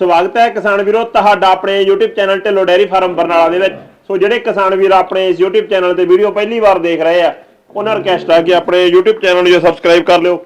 ਸਵਾਗਤ ਹੈ ਕਿਸਾਨ ਵੀਰੋ ਤੁਹਾਡਾ ਆਪਣੇ YouTube channel Dhillon dairy farm Barnala ਦੇ ਵਿੱਚ। ਸੋ ਜਿਹੜੇ ਕਿਸਾਨ ਵੀਰ ਆਪਣੇ ਇਸ YouTube ਚੈਨਲ ਤੇ ਵੀਡੀਓ ਪਹਿਲੀ ਵਾਰ ਦੇਖ ਰਹੇ ਆ, ਉਹਨਾਂ ਰਿਕਵੈਸਟ ਆ ਕਿ ਆਪਣੇ YouTube ਚੈਨਲ ਨੂੰ ਸਬਸਕ੍ਰਾਈਬ ਕਰ ਲਿਓ।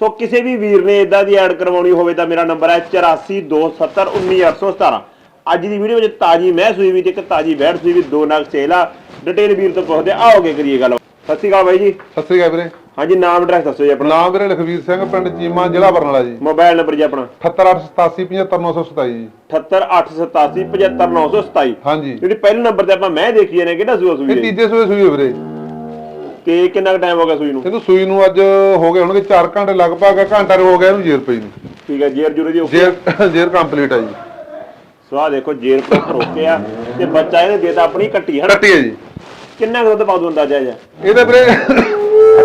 ਸੋ ਕਿਸੇ ਵੀ ਵੀਰ ਨੇ ਇਦਾਂ ਦੀ ਐਡ ਕਰਵਾਉਣੀ ਹੋਵੇ ਤਾਂ ਮੇਰਾ ਨੰਬਰ ਹੈ 8427191817 ਅੱਜ ਦੀ ਵੀਡੀਓ ਵਿੱਚ ਤਾਜੀ ਮੈਂ ਸੂਈ ਵੀ ਤੇ ਇੱਕ ਤਾਜੀ ਬੈੜ ਸੂਈ ਵੀ ਦੋ ਨਗ ਸੇਲ ਆ। ਡਿਟੇਲ ਵੀਰ ਤੋਂ ਪੁੱਛਦੇ ਆਓਗੇ ਕਰੀਏ ਗੱਲ। ਸਤਿ ਸ਼੍ਰੀ ਅਕਾਲ ਬਾਈ ਜੀ। ਸਤਿ ਸ੍ਰੀ ਅਕਾਲ ਵੀਰੇ। ਹਾਂਜੀ ਨਾਮ ਐਡਰੈਸ ਦੱਸੋ ਜੀ ਆਪਣਾ। ਨਾਮ ਵੀਰੇ ਲਖਵੀਰ ਸਿੰਘ ਪਿੰਡ ਚੀਮਾ ਜ਼ਿਲ੍ਹਾ ਬਰਨਾਲਾ ਜੀ। ਮੋਬਾਈਲ ਨੰਬਰ ਜੀ ਆਪਣਾ। 7888757 ਜੀ 788875927 ਹਾਂਜੀ। ਜਿਹੜੀ ਪਹਿਲੇ ਨੰਬਰ ਤੇ ਆਪਾਂ ਮੈਂ ਦੇਖੀ ਨੇ ਕਿਹੜਾ ਸੂਆ ਸੂਈ ਇਹ ਹੈ ਤੀਜੇ ਸੂਏ ਸੂਈ ਹੈ ਵੀਰੇ। ਤੇ ਕਿੰਨਾ ਟਾਈਮ ਹੋ ਗਿਆ ਸੂਈ ਨੂੰ? ਇਹਨੂੰ ਸੂਈ ਨੂੰ ਅੱਜ ਹੋ ਗਏ ਹੋਣਗੇ 4 ਘੰਟੇ ਲਗਭਗ ਘੰਟਾ ਹੋ ਗਿਆ ਇਹਨੂੰ ਜੇਰ ਪਈ ਨੂੰ। ਠੀਕ ਹੈ ਜੇਰ ਜੁਰੇ ਦੀ ਓਕੇ ਜੇਰ ਜੇਰ ਕੰਪਲੀਟ ਹੈ ਜੀ। ਸਵਾਹ ਦੇਖੋ ਜੇਰ ਪ੍ਰੋਪਰ ਓਕੇ ਆ। ਤੇ ਬੱਚਾ ਇਹਨੇ ਦੇਤਾ ਆਪਣੀ ਕੱਟੀ ਹਨਾ? ਕੱਟੀ ਹੈ ਜੀ। ਕਿੰਨਾ ਕੁ ਦੁੱਧ ਪਾਉ ਦੋ ਅੰਦਾਜ਼ਾ ਜਾ ਇਹਦੇ ਵੀਰੇ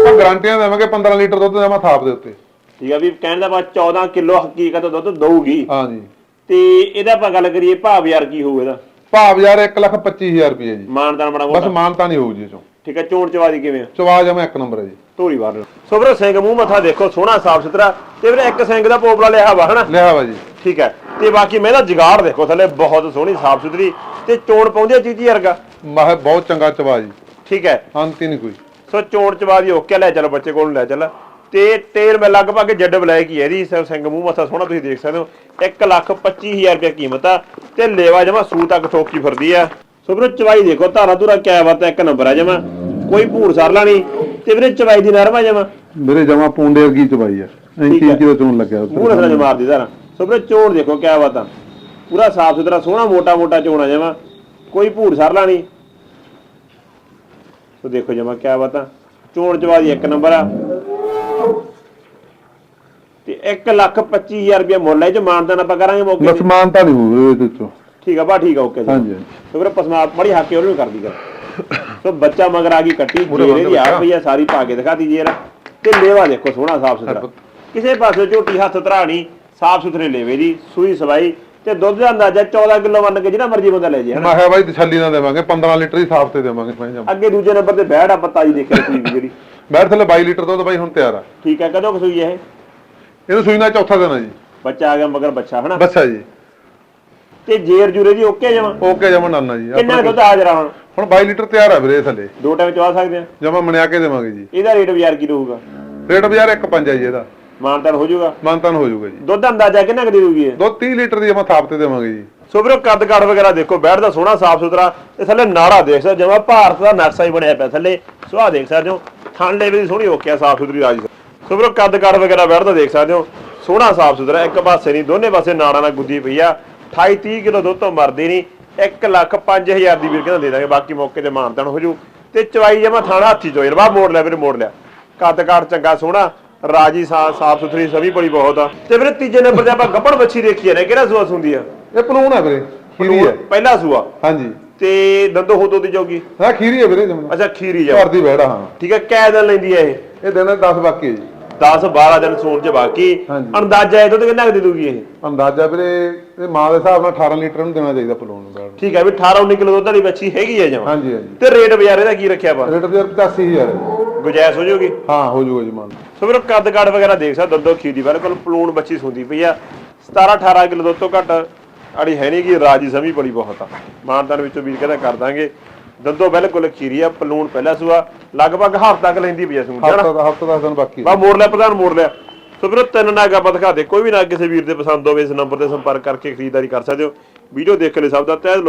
ਆਪਾਂ ਗਾਰੰਟੀਆਂ ਦੇਵਾਂਗੇ 15 ਲੀਟਰ ਦੁੱਧ ਦੇਵਾਂ ਥਾਪ ਦੇ ਉੱਤੇ। ਠੀਕ ਆ ਵੀ ਕਹਿਣ ਦਾ ਬਾਅਦ 14 ਕਿਲੋ ਹਕੀਕਤ ਦੁੱਧ ਦਊਗੀ। ਹਾਂ ਜੀ ਤੇ ਇਹਦਾ ਆਪਾਂ ਗੱਲ ਕਰੀਏ ਭਾਵ ਯਾਰ ਕੀ ਹੋਊ ਇਹਦਾ? ਭਾਵ ਯਾਰ 1,25,000 ਰੁਪਏ ਜੀ। ਮਾਨਦਾਨ ਬੜਾ ਬਸ ਮਾਨਤਾ ਨਹੀਂ ਹੋਊ ਜੀ ਚੋਂ ਠੀਕ ਹੈ ਚੋਣ ਚਵਾਦੀ ਕਿਵੇਂ ਆ? ਚਵਾ ਜਾਵਾਂ ਇੱਕ ਨੰਬਰ ਹੈ ਜੀ। ਧੋਰੀ ਵਾਰ ਸੋ ਵੀਰੇ ਸਿੰਘ ਮੂੰਹ ਮੱਥਾ ਦੇਖੋ ਸੋਹਣਾ ਸਾਫ਼ ਸੁਥਰਾ। ਤੇ ਵੀਰੇ ਇੱਕ ਸਿੰਘ ਦਾ ਪੋਪਲਾ ਲਿਆ ਵਾ ਹਨਾ? ਲਿਆ ਵਾ ਜੀ। ਠੀਕ ਹੈ ਤੇ ਬਾਕੀ ਮੈਂ ਇਹਦਾ ਜਗਾੜ ਦੇਖੋ ਥੱਲੇ ਬਹੁਤ ਸੋਹਣੀ ਸਾਫ਼ ਸੁਥਰੀ। ਤੇ ਚੋਣ ਪਾਉਂਦੀ ਆ ਚੀਚੀ ਵਰਗਾ? ਮਾਹ ਬਹੁਤ ਚੰਗਾ ਚਵਾ ਜੀ। ਠੀਕ ਹੈ ਅੰਤ ਹੀ ਨਹੀਂ ਕੋਈ। ਸੋ ਚੋਣ ਚਵਾ ਦੀ ਓਕੇ ਲੈ ਚੱਲ ਬੱਚੇ ਕੋਲ ਲੈ ਚੱਲ। ਤੇ ਤੇਲ ਮੈਂ ਲਗਭਗ ਜੱਡ ਬਲੈਕ ਹੀ ਹੈ ਇਹਦੀ ਸ- ਸਿੰਘ ਮੂੰਹ ਮੱਥਾ ਸੋਹਣਾ ਤੁਸੀਂ ਦੇਖ ਸਕਦੇ ਹੋ। 1 ਲੱਖ 25000 ਰੁਪਏ ਕੀਮਤ ਆ ਤੇ ਲੇਵਾ ਜਮਾ ਸੂ ਤੱਕ ਠੋਕੀ ਫਿਰਦੀ ਆ। ਸੋ ਵੀਰੇ ਚਵਾਈ ਦੇਖੋ ਧਾਰਾ ਧੁਰਾ ਕਿਆ ਬਾਤ ਹੈ ਇੱਕ ਨੰਬਰ ਆ ਜਮਾ। ਕੋਈ ਭੂਰ ਸਰਲਾ ਨਹੀਂ ਤੇ ਵੀਰੇ ਚਵਾਈ ਦੀ ਨਰਮ ਆ ਜਮਾ। ਮੇਰੇ ਜਮਾ ਪੂੰਡੇ ਵਰਗੀ ਚਵਾਈ ਆ। ਇੰਚੀ ਇੰਚੀ ਦਾ ਚੋਣ ਲੱਗਿਆ। ਮੂੰਹ ਨਸਲਾ ਮਾਰਦੀ ਧਾਰਾ। ਸੋ ਵੀਰੇ ਚੋਣ ਦੇਖੋ ਕਿਆ ਬਾਤ। ਆ ਪੂਰਾ ਸਾਫ਼ ਸੁਥਰਾ ਸੋਹਣਾ ਮੋਟਾ ਮੋਟਾ ਚੋਣ ਆ ਜਮਾ। ਕੋਈ ਭੂਰ ਸਰਲਾ ਨਹੀਂ ਸੋ ਦੇਖੋ ਜਮਾ ਕਿਆ ਬਾਤ। ਆ ਚੋਣ ਚਵਾ ਦੀ ਇੱਕ ਨੰਬਰ ਆ। ਤੇ 1 ਲੱਖ 25000 ਰੁਪਏ ਮੁੱਲ ਹੈ ਜੋ ਮਾਨਦਾਨ ਆਪਾਂ ਕਰਾਂਗੇ ਮੌਕੇ ਬਸ ਤੇ। ਮਾਨਤਾ ਨਹੀਂ ਹੋਊ ਇਹਦੇ ਚੋਂ ਠੀਕ ਆ ਬਾ ਠੀਕ ਆ ਓਕੇ ਜੀ। ਹਾਂਜੀ ਤੇ ਵੀਰੇ ਪਸਮਾ ਬੜੀ ਹਾਕੇ ਉਹਨੂੰ ਵੀ ਕਰਦੀ ਕਰ ਸੋ ਬੱਚਾ ਮਗਰ ਆ ਗਈ ਕੱਟੀ ਜੇਰੇ ਦੀ ਬੰਦੇ ਆ ਬੱਚਾ। ਪਈ ਆ ਸਾਰੀ ਪਾ ਕੇ ਦਿਖਾਤੀ ਜੇਰ। ਤੇ ਲੇਵਾ ਦੇਖੋ ਸੋਹਣਾ ਸਾਫ਼ ਸੁਥਰਾ। ਕਿਸੇ ਪਾਸੇ ਝੋਟੀ ਹੱਥ ਧਰਾਣੀ ਸਾਫ਼ ਸੁਥਰੇ ਲੇਵੇ ਦੀ ਸੂਈ ਸਵਾਈ। ਤੇ ਦੁੱਧ ਦਾ ਅੰਦਾਜ਼ਾ 14 ਕਿਲੋ ਮੰਨ ਕੇ ਜਿਹੜਾ ਮਰਜ਼ੀ ਬੰਦਾ ਲੈ ਜੇ ਹਨਾ? ਮੈਂ ਕਿਹਾ ਬਾਈ ਤਸੱਲੀ ਨਾ ਦੇਵਾਂਗੇ 15 ਲੀਟਰ ਹੀ ਸਾਫ਼ ਤੇ ਦੇਵਾਂਗੇ ਮੈਂ ਜਮ ਅੱਗੇ ਦੂਜੇ ਨੰਬਰ ਤੇ ਬੈੜ ਆ ਪੱਤਾ ਜੀ ਦੇਖਿਆ ਦੀ ਜਿਹੜੀ। ਬੈਠ ਥੱਲੇ 22 ਲੀਟਰ ਦੁੱਧ ਬਾਈ ਹੁਣ ਤਿਆਰ ਆ। ਠੀਕ ਹੈ ਕਦੋਂ ਕੁ ਸੂਈ ਇਹ? ਇਹਨੂੰ ਸੂਈ ਦਾ ਚੌਥਾ ਦਿਨ ਆ ਜੀ। ਬੱਚਾ ਆ ਗਿਆ ਮਗਰ ਬੱਚਾ ਹਨਾ? ਬੱਸਾ ਜੀ। ਤੇ ਜੇਰ ਜੂਰੇ ਦੀ ਓਕੇ ਜਮਾ? ਓਕੇ ਜਮਾ ਨਾਨਾ ਜੀ। ਕਿੰਨਾ ਦੁੱਧ ਆ ਜਰਾ ਹੁਣ? ਹੁਣ 22 ਲੀਟਰ ਤਿਆਰ ਆ ਵੀਰੇ ਥੱਲੇ। ਦੋ ਟਾਈਮ ਚਵਾ ਸਕਦੇ ਆ? ਜਮਾ ਮਣਿਆ ਕੇ ਦੇਵਾਂਗੇ ਜੀ। ਇਹਦਾ ਰੇਟ ਬਾਜ਼ਾਰ ਕੀ ਰਹੂਗਾ? ਰੇਟ ਬਾਜ਼ਾਰ 1.5 ਆ ਜੀ ਇਹਦਾ। ਮਾਨਤਾਨ ਹੋ ਜਾਊਗਾ। ਮਾਨਤਾਨ ਹੋ ਜਾਊਗਾ ਜੀ। ਦੁੱਧ ਦਾ ਅੰਦਾਜ਼ਾ ਕਿੰਨਾ ਕੁ ਦੇ ਦੂਗੀ ਇਹ? ਦੁੱਧ 30 ਲੀਟਰ ਦੀ ਜਮਾ ਥਾਪ ਤੇ ਦੇਵਾਂਗੇ ਜੀ। ਸੋ ਵੀਰੋ ਕੱਦ ਕਾਠ ਵਗੈਰਾ ਦੇਖੋ ਬੈਠ ਦਾ ਸੋਹਣਾ ਸਾਫ਼ ਸੁਥਰਾ ਤੇ ਥੱਲੇ ਨਾੜਾ ਦੇਖ ਸਕਦੇ ਜਮਾ ਭਾਰਤ ਦਾ ਨਕਸ਼ਾ ਹੀ ਬਣਿਆ ਪਿਆ ਥੱਲੇ ਸੁਆਹ ਦੇਖ ਸਕਦੇ ਹੋ ਥਣ ਦੀ ਸੋਹਣੀ ਓਕੇ ਆ ਸਾਫ਼ ਸੁਥਰੀ ਰਾਜੀ। ਸੋ ਵੀਰੋ ਕੱਦ ਕਾਠ ਵਗੈਰਾ ਬੈਠ ਦਾ ਦੇਖ ਸਕਦੇ ਹੋ ਸੋਹਣਾ ਸਾਫ਼ ਸੁਥਰਾ ਇੱਕ ਪਾਸੇ ਨਹੀਂ ਦੋਨੇ ਪਾਸੇ ਨਾੜਾਂ ਨਾਲ ਗੁੱਦੀ ਪਈ ਆ 28 30 ਕਿਲੋ ਦੁੱਧ ਤੋਂ ਮਰਦੀ ਨਹੀਂ 1 ਲੱਖ 5000 ਦੀ ਵੀਰ ਕਹਿੰਦਾ ਦੇ ਦਾਂਗੇ ਬਾਕੀ ਮੌਕੇ ਤੇ ਮਾਨਤਨ ਹੋ ਜੂ ਤੇ ਚਵਾਈ ਜਮਾ ਥਾਣਾ ਹੱਥੀ ਚੋਈ ਰਵਾ ਮੋੜ ਲਿਆ ਵੀਰੇ ਮੋੜ ਲਿਆ। ਕੱਦ ਕਾਠ ਚੰਗਾ ਸੋਹਣਾ ਰਾਜੀ ਸਾਫ਼ ਸਾਫ਼ ਸੁਥਰੀ ਸਭੀ ਬੜੀ ਬਹੁਤ ਆ। ਤੇ ਵੀਰੇ ਤੀਜੇ ਨੰਬਰ ਤੇ ਆਪਾਂ ਗੱਪੜ ਬੱਚੀ ਦੇਖੀ ਨੇ ਕਿਹੜਾ ਸੂਆ ਹੁੰਦੀ ਆ? ਇਹ ਪਲੂਣ ਆ ਵੀਰੇ ਖੀਰੀ ਹੈ ਪਹਿਲਾ ਸੂਆ। ਹਾਂਜੀ। ਤੇ ਦੰਦੋ ਹੋਦੋ ਦੀ ਜੋਗੀ ਹਾਂ ਖੀਰੀ ਹੈ ਵੀਰੇ ਜਮਾ। ਅੱਛਾ ਖੀਰੀ ਜਾ ਘਰ ਦੀ ਬੈੜਾ ਹਾਂ। ਠੀਕ ਹੈ ਕੈ ਦਿਨ ਲੈਂਦੀ ਹੈ ਇਹ? ਇਹ ਦਿਨ 10 ਬਾਕੀ ਹੈ ਜੀ। 10 12 ਦਿਨ ਸੂਣ ਚ ਬਾਕੀ। ਅੰਦਾਜ਼ਾ ਇਹ ਦੁੱਧ ਕਿੰਨਾ ਕੁ ਦੇ ਦੂਗੀ ਇਹ? ਅੰਦਾਜ਼ਾ ਵੀਰੇ ਇਹ ਮਾਂ ਦੇ ਹਿਸਾਬ ਨਾਲ 18 ਲੀਟਰ ਨੂੰ ਦੇਣਾ ਚਾਹੀਦਾ ਪਲੂਣ ਨੂੰ ਬੈੜ ਠੀਕ ਹੈ ਵੀ 18 19 ਕਿਲੋ ਦੁੱਧ ਵਾਲੀ ਬੱਚੀ ਹੈਗੀ ਹੈ ਜਮਾ। ਹਾਂਜੀ ਹਾਂਜੀ। ਤੇ ਰੇਟ ਬਾਜ਼ਾਰ ਇਹਦਾ ਕੀ ਰੱਖਿਆ ਵਾ ਰੇਟ ਵੀਰੇ 85000 ਹੈ। ਗੁਜਾਇਸ਼ ਹੋ ਜਾਊਗੀ? ਹਾਂ ਹੋ ਜਾਊਗਾ ਜੀ ਮਾਨ ਸੋ ਵੀਰੋ ਕੱਦ ਕਾੜ ਵਗੈਰਾ ਦੇਖ ਸਕਦੇ ਦੰਦੋ ਖੀਰੀ ਬਿਲਕੁਲ ਪਲੂਣ ਬੱਚੀ ਸੁੰਦੀ ਪਈ ਆ। 17 18 ਕਿਲੋ ਦੁੱਧ ਤੋਂ ਘੱਟ ਅੜੀ ਹੈ ਨਹੀਂ ਕਿ ਰਾਜੀ ਸਮੀ ਬੜੀ ਬਹੁਤ ਆ। ਮਾਨਦਾਨ ਵਿੱਚੋਂ ਵੀਰ ਕਹਿੰਦਾ ਕਰ ਦਾਂਗੇ। ਦੰਦੋ ਬਿਲਕੁਲ ਖੀਰੀ ਆ ਪਲੂਣ ਪਹਿਲਾ ਸੂਆ ਲਗਭਗ ਹਫ਼ਤਾ ਤੱਕ ਲੈਂਦੀ ਪਈ ਆ ਸੂਣ ਹਫਤਾ ਦਾ ਹਫਤਾ ਦਾ ਦਿਨ ਬਾਕੀ। ਬਾ ਮੋੜ ਲਿਆ ਪ੍ਰਧਾਨ ਮੋੜ ਲਿਆ। ਸੋ ਵੀਰੋ ਤਿੰਨ ਨਾਗ ਆਪਾਂ ਦਿਖਾ ਦੇ। ਕੋਈ ਵੀ ਨਾਗ ਕਿਸੇ ਵੀਰ ਦੇ ਪਸੰਦ ਹੋਵੇ ਇਸ ਨੰਬਰ ਤੇ ਸੰਪਰਕ ਕਰਕੇ ਖਰੀਦਦਾਰੀ ਕਰ ਸਕਦੇ ਹੋ। ਵੀਡੀਓ ਦੇਖਣ ਲਈ ਸਭ ਦਾ ਤਹਿ